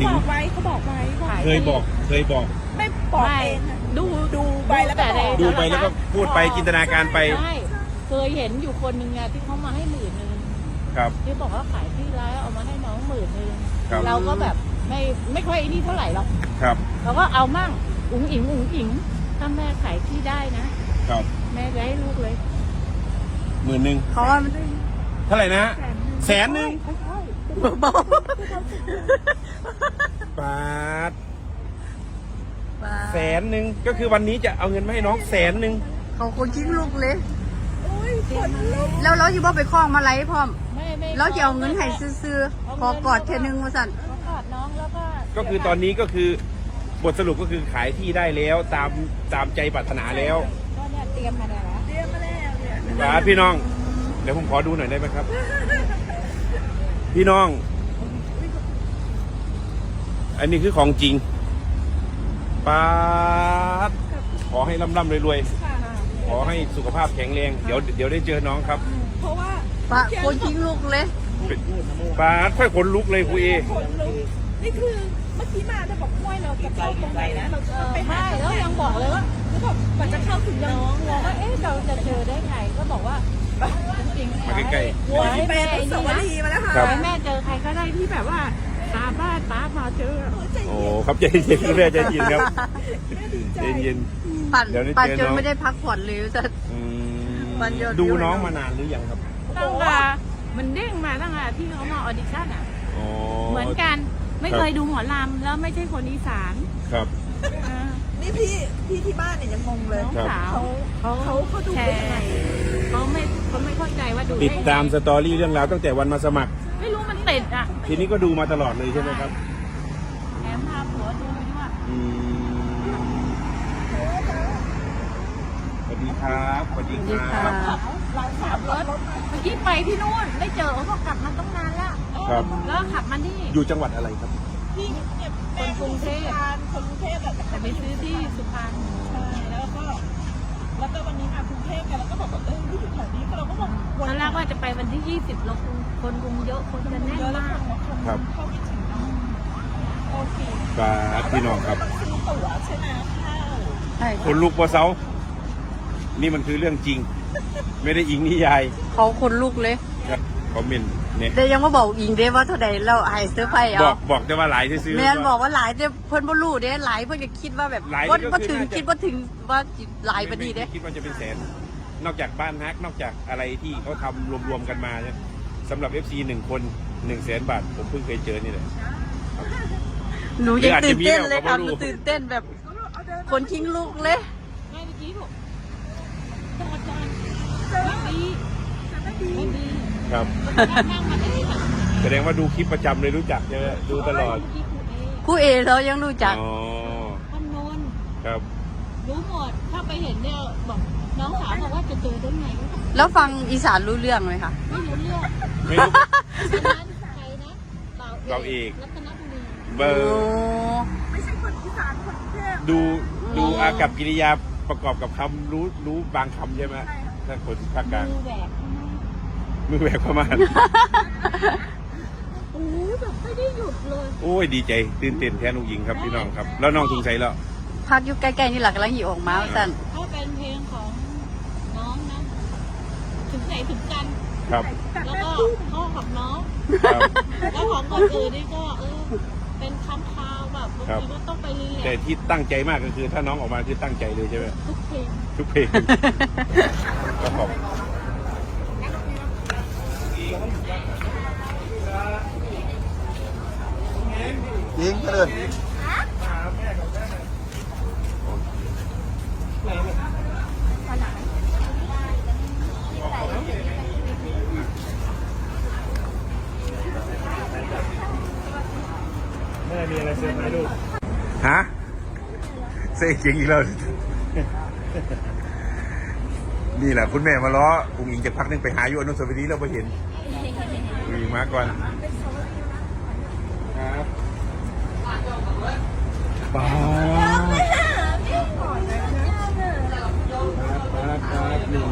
ถึงเขาบอกไว้เขาบอกไว้ว่าเคยบอกเคยบอก ไม่บอกไม่เองอะดูดูใบแล้วก็บอกดูไปแล้วก็พูดไปจินตนาการไปใช่เคยเห็นอยู่คนหนึ่งอะที่เขามาให้หมื่นหนึ่งครับ ที่บอกว่าขายที่แล้วเอามาให้น้องหมื่นหนึ่งครับ เราก็แบบไม่ไม่ค่อยไอ้นี่เท่าไหร่หรอกครับเราก็เอามั่งอุ๋งอิงอุ๋งอิงถ้าแม่ขายที่ได้นะครับแม่จะให้ลูกเลยหมื่นหนึ่งเขาว่ามันเท่าไหร่นะแสนหนึ่ง เบาบาท ๆ แส นหนึ่งก็คือวันนี้จะเอาเงินมาให้น้องแสนหนึ่งเขาคนชิ้นลูกเลยโอ้ยขนลุกแล้วเราอยู่บ่ไปคล้องมาไล่พร้อมไม่ไม่เราจะเอาเงินให้ซื้อๆขอกอดเทนึงมาสั่นเขากอดน้องแล้วก็ก็คือตอนนี้ก็คือบทสรุปก็คือขายที่ได้แล้วตามตามใจปรารถนาแล้วก็เนี่ยเตรียมมาเนี่ยนะเตรียมมาแล้วเนี่ยบาทพี่น้อง เดี๋ยวผมขอดูหน่อยได้ไหมครับ พี่น้อง อันนี้คือของจริง ปาดขอให้ร่ำร่ำรวยค่ะๆขอให้สุขภาพแข็งแรงเดี๋ยวเดี๋ยวได้เจอน้องครับเพราะว่าปะคนชิ้นลูกเลยปาดค่อยขนลุกเลยครูเอขนลุกนี่คือเมื่อกี้มาจะบอกห้วยเราจะเข้าตรงไหนนะเราจะไปหาไม่แล้วยังบอกเลยว่าแล้วบอกกว่าจะเข้าถึงยังน้องบอกว่าเอ๊ะเราจะเจอได้ไงก็บอกว่าจริงๆมาใกล้ ขอให้ไปแม่อนุสาวรีย์มาแล้วค่ะ ครับ ขอให้แม่เจอใครก็ได้ที่แบบว่า ตามบ้านป้ามาเจอๆโอ้ครับใจเย็นคุณแม่ใจเย็นครับใจเย็น ปั่นเดี๋ยวได้ปั่นเจอจนน้อง ไม่ได้พักผ่อนเลยจะ อืมวันยอดดูวิวน้องมานานหรือยังครับตั้งแต่มันเด้งมาตั้งแต่ที่เขามาออดิชั่นอะ อ๋อเหมือนกันไม่เคยดูหมอลำแล้วไม่ใช่คนอีสานครับอ่านี่พี่พี่ที่บ้านเนี่ยยังงงเลย น้องสาวเขาเขาเขาเขาดูแชได้ร์ยังไงเขาไม่เขาไม่เข้าใจว่าดูติดไตามสตอรี่เรื่องราวตั้งแต่วันมาสมัครไม่รู้มัน ติดอะทีนี้ก็ดูมาตลอดเลยใช่ไหมครับแถมพาผัวดูไปด้วย อืมสวัสดีครับสวัสดีคดีรัค่ะบเราขับรถเมื่อกี้ไปที่นู่นไม่เจอเขาบอกกลับมาต้องนานแล้วครับ แล้วขับมานี่อยู่จังหวัดอะไรครับพี่เนี่ยแม่คนกรุงเทพคนกรุงเทพแบบแต่ไปซื้อที่สุพรรณใช่ แล้วก็แล้วก็วันนี้มากรุงเทพกันแล้วก็บอกว่าเออที่อยู่แถวนี้เราก็บอกตอนแรกว่าจะไปวันที่ 20เราคงคนคงเยอะคนจะแน่นเยอะแล้วมากคนครับ เข้าคิดถึงน้องโอเคครับพี่น้องครับ ต้องซื้อตั๋วใช่ไหมเข้าใช่คนลุกปะเซานี่มันคือเรื่องจริง ไม่ได้อิงนิยายเขาคนลูกเลย ครับคอมเมนต์เนี่ยแต่ยังมาบอกอิงเด้ว่าเท่าใดเราให้ซื้อไฟบเอาอกบอกแต่ว่าหลายซื้อๆ แม่นบอกว่าหลายเด้เพิ่นบ่รู้เด้หลายเพิ่นก็คิดว่าแบบหลายว่านี่ก็บ่คือถึงน่าจะ คิดว่าถึงว่าหลายปานนี้เด้ ไม่คิดว่าจะเป็นแสน นอกจากบ้านฮัก นอกจากอะไรที่เขาทำรวมๆกันมาเนี่ยสำหรับ FC หนึ่งคนหนึ่งแสนบาท ผมเพิ่งเคยเจอนี่แหละ หนูยังตื่นเต้นเลยค่ะหรืออาจจะมีแล้วก็บ่รู้หนูตื่นเต้นแบบคนทิ้งลูกเลยไม่เมื่อกี้บอกจอดจอดไม่ดีไม่ดี ครับนั่งมาได้แบบแสดงว่าดูคลิปประจำเลยรู้จักใช่ไหมดูตลอดเมื่อกี้คุณเอคู่เอเรายังรู้จักอ๋อคำนวณครับรู้หมด ถ้าไปเห็นเนี่ยบอกน้องสาวบอกว่าจะเจอได้ไงวะแล้วฟังอีสานรู้เรื่องไหมคะไม่รู้เรื่องไม่รู้ฉะนั้นใครนะเบาเบาเอกรัตนบุรีเบอร์ไม่ใช่คนอีสานคนกรุงเทพดูดูอากับกิริยาประกอบกับคำรู้รู้บางคำใช่ไหมถ้าคนภาคกลางมือแหวก มือแหวกประมาณ โอ้ยแบบไม่ได้หยุดเลยโอ้ยดีใจตื่นเต้นแทนลุงหญิงครับพี่น้องครับ แล้วน้องทุงใสแล้ว พักอยู่ใกล้ๆนี่หลักกำลังหิวออกมาว่าสั่นถ้าเป็นเพลงของน้องนะ ถึงไหนถึงกัน ครับแล้วก็พ่อของน้อง ครับ แล้วของคนอื่นนี่ก็เออ เป็นคำคาวแบบบางครับทีก็ต้องไปเรียแต่นที่ตั้งใจมากก็คือถ้าน้องออกมาคือตั้งใจเลยใช่ไหมทุกเพลง ทุกเพลง ก็ขอบ ยิงเจริญแม่มีอะไรเซอร์ไพรส์ลูกฮะเซ่เก่งอีกแล้ว นี่แหละคุณแม่มาล้ออุ้งอิงจะพักนึงไปหาอยู่อนุสาวรีย์แล้วไปเห็น อุ้งอิงมาก่อนครับป้าครับครับนี่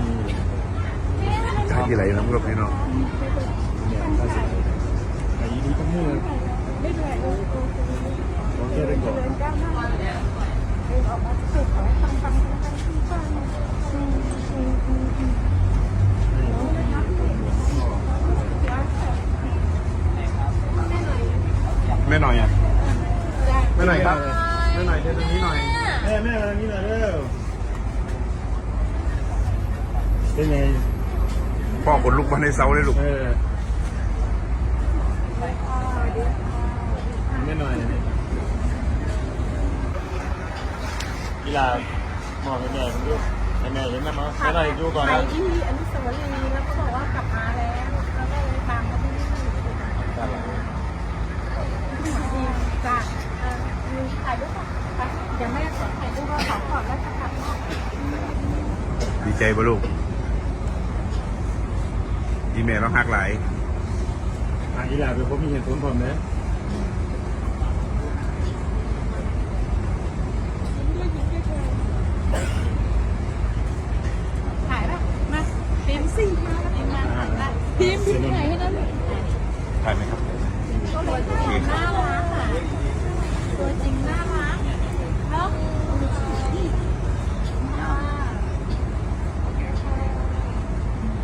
ท่าที่ไหนน้ำรบนี่เนาะเนี่ยท่าสิไหนอายุดีทั้งมือไม่เหนื่อยเลยโอเคได้ก่อนเดินก้าวหน้าเดินออกมาสุดขอให้ฟังฟังฟังฟังฟังอืมอืมอืมอืม แม่หน่อยอะแม่หน่อยครับแม่หน่อยเชิญตรงนี้หน่อยแม่แม่มาทางนี้หน่อยเร็วเป็นไงพ่อขนลุกมาในเสาเลยลูกเออแม่หน่อยกีฬามองให้แม่ผมดูให้แม่เห็นนะมั้งแม่หน่อยดูก่อนไปนะที่อนุสาวรีย์แล้วก็บอกว่ากลับมาแล้ว แล้วก็เลยตามมาที่นี่จ้ะเออมีถ่ายรูปก่อนไปเดี๋ยวแม่ขอถ่ายรูปเราสองก่อนแล้วจะกลับมา ดี ใจบ่ลูกอีเมลเราหักหลาย อะกีฬาเป็นผมมีเหตุผลผมนะถ่ายป่ะมาเต็มสี่มาเต็มมาถ่ายได้พิมพ์พิมพ์ไหนให้ได้เลย ถ่ายไหมครับ ตัวจริงน่ารักอะตัวจริงน่ารักเนาะ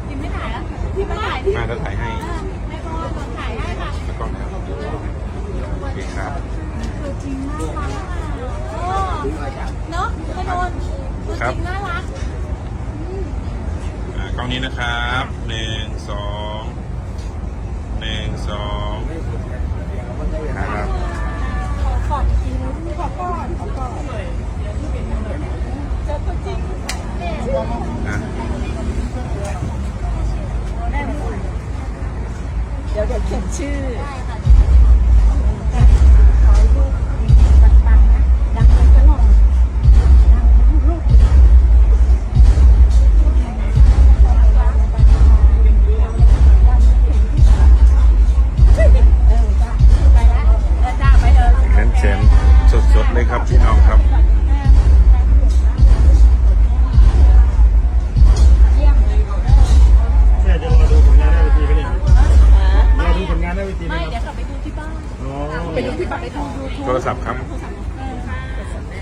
พิมพ์ไม่ถ่ายแล้วพิมพ์ไม่ถ่ายที่ มาจะถ่ายให้ แม่บอลถ่ายให้ค่ะ แล้วก็นะครับโอเคครับ ตัวจริงน่ารักอะโอ้เนาะกระโดนตัวจริงน่ารัก อ่า กล้องนี้นะครับหนึ่งสองหนึ่งสองครับขอขอบจริงขอก่อนขอก่อนเจอตัวจริงแม่อะแม่เดี๋ยวเดี๋ยวเขียนชื่อ ไหมไม่คเดี๋รับยวกลับไปดูที่บ้านอ๋อไปดูที่บ้านไปดูยูทูบโทรศัพท์ครับ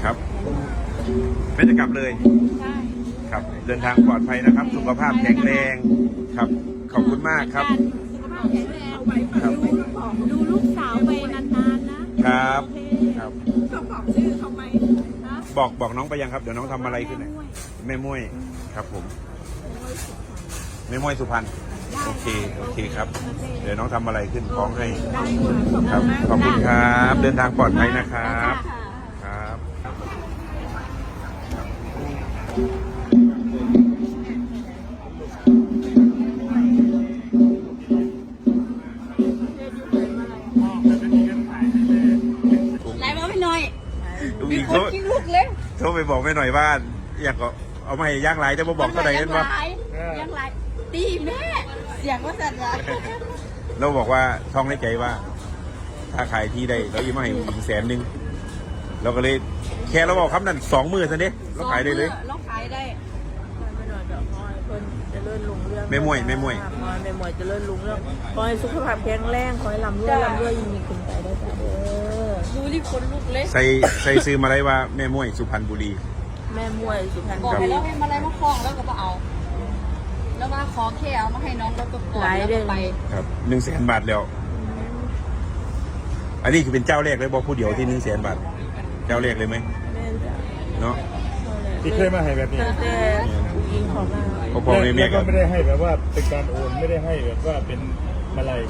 ครับแม่จะกลับเลยใช่ครับ เดินทางปลอดภัยนะครับ สุขภาพแข็งแรงครับ ขอบคุณมากครับ สุขภาพแข็งแรงครับดูลูกสาวไปนานๆนะครับครับเขาบอกชื่อเขาไหมนะบอกบอกน้องไปยังครับ เดี๋ยวน้องทำอะไรขึ้นน่ะแม่มุ้ยครับผมแม่มุ้ยสุพรรณ โอเค โอเคครับ เดี๋ยวน้องทำอะไรขึ้นฟ้องให้ได้หมดขอบครับณมากขอบคุณคจ้ะรับ เดินทางปลอดภัยนะครับค่ะครับ ไหนมาพี่หน่อยลูกมีอีกคนเขาทิ้งลูกเลยโทรไปบอกแม่หน่อยว่า อยากก็เอามาให้ย่างไรแต่บ่บอกเท่าไหร่เห็นปะ ยังไร ตีแม่ เสียงว่าสั่นละเราบอกว่าท่องในใจว่า ถ้าขายที่ได้เรายิ้มมาให้อีกแสนหนึ่งเราก็เลยแค่เราบอกคำนั้นสองมือซะเด้เราขายได้เลย เราขายได้ไม่หน่อยเดี๋ยวขอให้เพิ่นเจริญรุ่งเรื่องแม่ม่วยแม่ม่วยขอให้แม่มวยเจริญรุ่งเรื่องขอให้สุขภาพแข็งแรงขอให้ลำรวยลำรวยยิ่งมีขึ้นไปได้จ้ะเด้อดูที่คนลูกเล็กใส่ใส่ซื้อมาได้ว่าแม่ม่วยสุพรรณบุรี แม่มวยสุพรรณบอกบุให้รีเราให้มาอะไรมาคล้องแล้วก็มาเอาแล้ วว่าขอแค่เอามาให้น้องแล้วก็กอดหลายแล้วเด้ก็อไปครับหนึ่งแสนบาทแล้ว อันนี้คือเป็นเจ้าแรกเลยบอกผู้เดียวที่หนึ่งแสนบาท เจ้าแรกเลยไหมแม่จ้ะเนาะที่เคยมาให้แบบนี้ตั้งแต่ยิงของมาพอพอแม่แม่แล้วก็ก็ ไม่ได้ให้แบบว่าเป็นการโอนไม่ได้ให้แบบว่าเป็นมาลัย